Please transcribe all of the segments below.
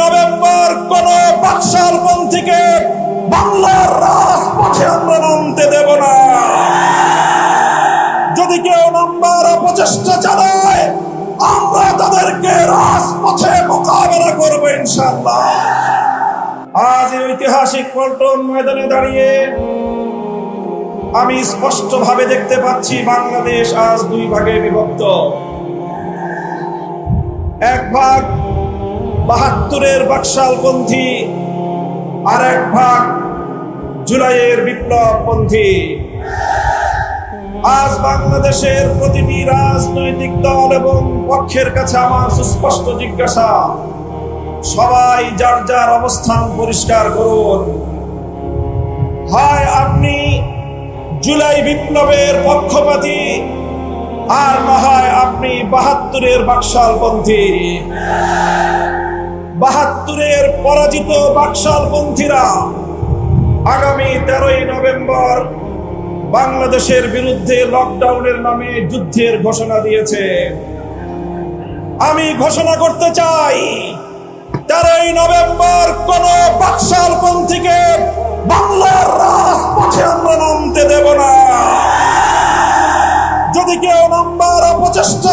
November কোন বাকশাল পন্থীকে বাংলার রাজপথে আমরা নামতে দেব না। যদি কেউ নাম্বার অপচেষ্টা চালায় আমরা তাদেরকে রাজপথে মোকাবেলা করব ইনশাল্লাহ আজ এই ঐতিহাসিক পল্টন ময়দানে দাঁড়িয়ে আমি স্পষ্টভাবে দেখতে পাচ্ছি বাংলাদেশ আজ দুই ভাগে বিভক্ত। এক ভাগ বাহাত্তরের বাকশালপন্থী আর এক ভাগ জুলাইয়ের বিপ্লবপন্থী আজ বাংলাদেশের প্রতিটি রাজনৈতিক দল এবং পক্ষের কাছে আমার সুস্পষ্ট জিজ্ঞাসা, সবাই যার যার অবস্থান পরিষ্কার করুন। হয় আপনি জুলাই বিপ্লবের পক্ষপাতী, আর না হয় আপনি বাহাত্তরের বাকশালপন্থী বাহাত্তরের পরাজিত বাকশালপন্থীরা আগামী তেরোই নভেম্বর বাংলাদেশের বিরুদ্ধে লকডাউনের নামে যুদ্ধের ঘোষণা দিয়েছে। আমি ঘোষণা করতে চাই, তেরোই নভেম্বর কোন বাকশালপন্থীকে বাংলার রাজপথে আমরা নামতে দেব না। যদি কেউ নাম্বার অপচেষ্টা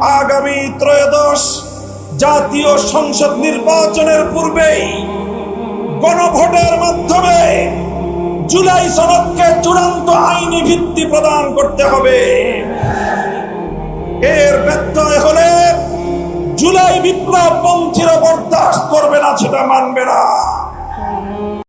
আগামী ত্রয়োদশ জাতীয় সংসদ নির্বাচনের পূর্বেই গণভোটের মাধ্যমে জুলাই সনদকে চূড়ান্ত আইনি ভিত্তি প্রদান করতে হবে। এর ব্যত্যয় হলে জুলাই বিপ্লব পন্থীরা বরদাস্ত করবে না, সেটা মানবে না।